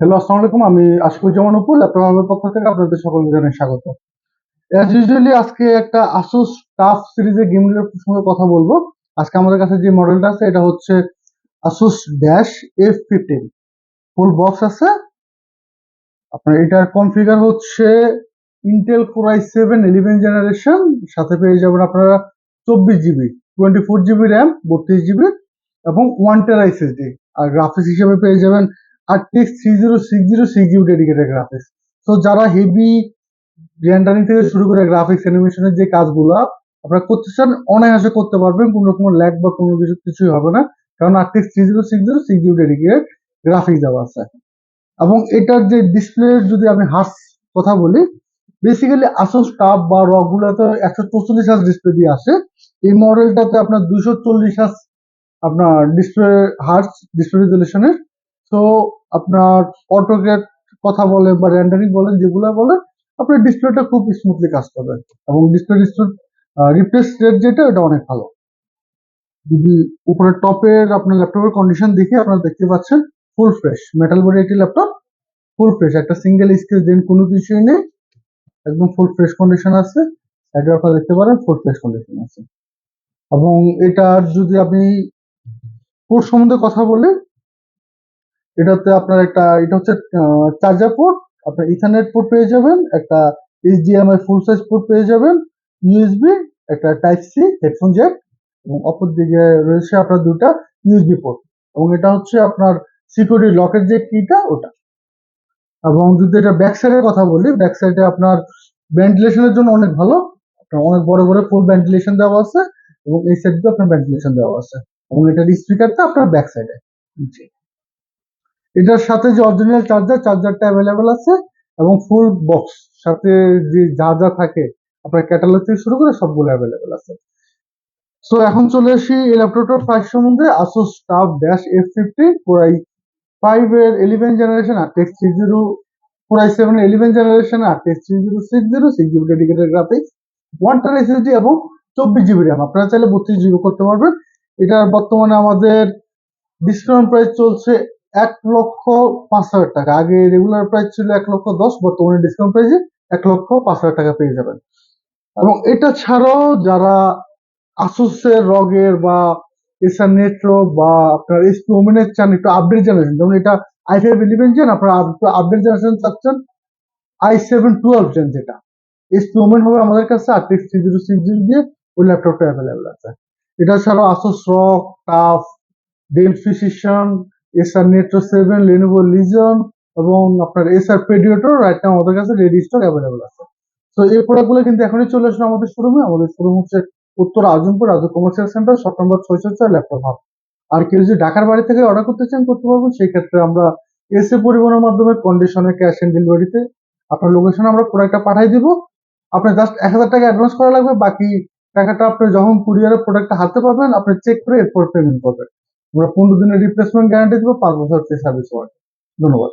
Hello আসসালামু আলাইকুম। আমি আশিকুজ্জামান উপর ল্যাপটপ হাবের পক্ষ থেকে আপনাদের সকলকে জানাই স্বাগত। অ্যাজ ইউজুয়ালি আজকে একটা আসুস টাফ সিরিজের গেমের প্রসঙ্গে কথা বলব। আজকে আমাদের কাছে যে মডেলটা আছে, এটা হচ্ছে Asus dash F fifteen full box আছে। আপনার এটার কনফিগার হচ্ছে Intel core I seven eleven generation সাথে পেয়ে যাবেন আপনারা চব্বিশ GB twenty four GB RAM বত্রিশ জিবি এবং ওয়ান টের এসএসডি আর গ্রাফিক্স হিসেবে পেয়ে যাবেন RTX three zero six zero six GB dedicated graphics তো যারা হেভি রেন্ডারিং থেকে শুরু করে গ্রাফিক্স অ্যানিমেশনের যে কাজগুলো, আপনারা করতে চান, অনায়াসে করতে পারবেন, কোনো রকম ল্যাগ বা কোনো কিছু, কিছুই হবে না। কারণ RTX three zero six zero six GB dedicated graphics দেওয়া আছে। এবং এটার যে ডিসপ্লে যদি আমি হার্স কথা বলি বেসিক্যালি আসুস টাপ বা র গুলোতে একশো চৌচল্লিশ হার্স ডিসপ্লে দিয়ে আসে। এই মডেলটাতে আপনার দুশো চল্লিশ হার্স আপনার ডিসপ্লে হার্স ডিসপ্লে রেজলিউশনের তো আপনার অটোগ্রেড কথা বলে বা র্যান্ডারিং বলেন, যেগুলো বলেন আপনার ডিসপ্লেটা খুব স্মুথলি কাজ করবে এবং ডিসপ্লে ডিসপ্লে রিপ্লেস রেট যেটা, এটা অনেক ভালো। যদি উপরে টপের আপনার ল্যাপটপের কন্ডিশন দেখে আপনারা দেখতে পাচ্ছেন ফুল ফ্রেশ মেটাল বডি একটি ল্যাপটপ ফুল ফ্রেশ একটা সিঙ্গেল স্ক্রিন দেন কোনো কিছুই নেই। একদম ফুল ফ্রেশ কন্ডিশন আছে। এটা আপনারা দেখতে পারেন ফুল ফ্রেশ কন্ডিশন আছে। এবং এটার যদি আপনি পোর্ট সম্বন্ধে কথা বলি এটাতে আপনার একটা, এটা হচ্ছে চার্জার পোর্ট আপনার ইথারনেট পোর্ট পেয়ে যাবেন, একটা এইচডিএমআই ফুল সাইজ পোর্ট পেয়ে যাবেন ইউএসবি একটা টাইপ সি হেডফোন জ্যাক এবং অপর দিকে রয়েছে আপনার দুটা ইউএসবি পোর্ট এবং এটা হচ্ছে আপনার সিকিউরিটি লকের যে কিটা ওটা। এবং যদি এটা ব্যাক সাইডের কথা বলি ব্যাক সাইডে আপনার ভেন্টিলেশনের জন্য অনেক ভালো, আপনার অনেক বড় বড় ফুল ভেন্টিলেশন দেওয়া আছে, এবং এই সাইড দিয়ে আপনার ভেন্টিলেশন দেওয়া আছে, এবং এটার স্পিকারটা আপনার ব্যাক সাইডে জি। এটার সাথে যে অরিজিনাল চার্জার চার্জারটা অ্যাভেলেবেল আছে, এবং ফুল বক্স সাথে যে যা যা থাকে, আপনার ক্যাটালগ থেকে শুরু করে সবগুলো অ্যাভেলেবেল আছে। সো এখন চলে আসি এই ল্যাপটপটার প্রাইস সম্বন্ধে। Asus staff dash F fifty core i five এর eleven generation RTX three zero core i seven eleven generation RTX three zero six zero six GB dedicated graphics one tera SSD এবং চব্বিশ GB RAM আপনারা চাইলে বত্রিশ GB করতে পারবেন। এটার বর্তমানে আমাদের ডিসকাউন্ট প্রাইস চলছে এক লক্ষ পাঁচ হাজার টাকা। আগে রেগুলার প্রাইস ছিল এক লক্ষ দশ, বর্তমানে ডিসকাউন্ট প্রাইসে এক লক্ষ পাঁচ হাজার টাকা পেয়ে যাবেন। এবং এটা ছাড়াও যারা আসুসের রগের বা এসআর নেট্রো বা আপনার এস টু ওমেনের চান, একটু আপডেট জেনারেশন যেমন এটা আই ফাইভ ইলেভেন জেন আপনারা আপডেট জেনারেশন চাচ্ছেন আই সেভেন টুয়েলভ জেন যেটা। এস টু ওমেন হবে আমাদের কাছে আটত্রিশ থ্রি জিরো সিক্স জিরো দিয়ে ওই ল্যাপটপটা অ্যাভেলেবেল আছে। এটা ছাড়াও Asus ROG TUF Dell precision Acer Nitro seven Lenovo Legion এবং আপনার এসআর পেডিওটো রাইট নাও আমাদের কাছে রেডি স্টক অ্যাভেলেবল আছে। তো এই প্রোডাক্টগুলো কিন্তু এখনই চলে আসলো আমাদের শোরুমে আমাদের শোরুম হচ্ছে উত্তর Azampur Raju commercial center shop number ছয়শো ছয় ল্যাপটপ হাব আর কেউ যদি ঢাকার বাড়ি থেকে অর্ডার করতে চান, করতে পারবেন। সেই ক্ষেত্রে আমরা এসে পরিবহনের মাধ্যমে কন্ডিশনে ক্যাশ অন ডেলিভারিতে আপনার লোকেশনে আমরা প্রোডাক্টটা পাঠিয়ে দিব। আপনার জাস্ট এক হাজার টাকা অ্যাডভান্স করা লাগবে। বাকি টাকাটা আপনি যখন কুরিয়ারের প্রোডাক্টটা হাতে পাবেন, আপনি চেক করে এরপর পেমেন্ট করবেন। আমরা পনেরো দিনের রিপ্লেসমেন্ট গ্যারান্টি দেবো পাঁচ বছর সার্ভিস ওয়ারেন্টি ধন্যবাদ।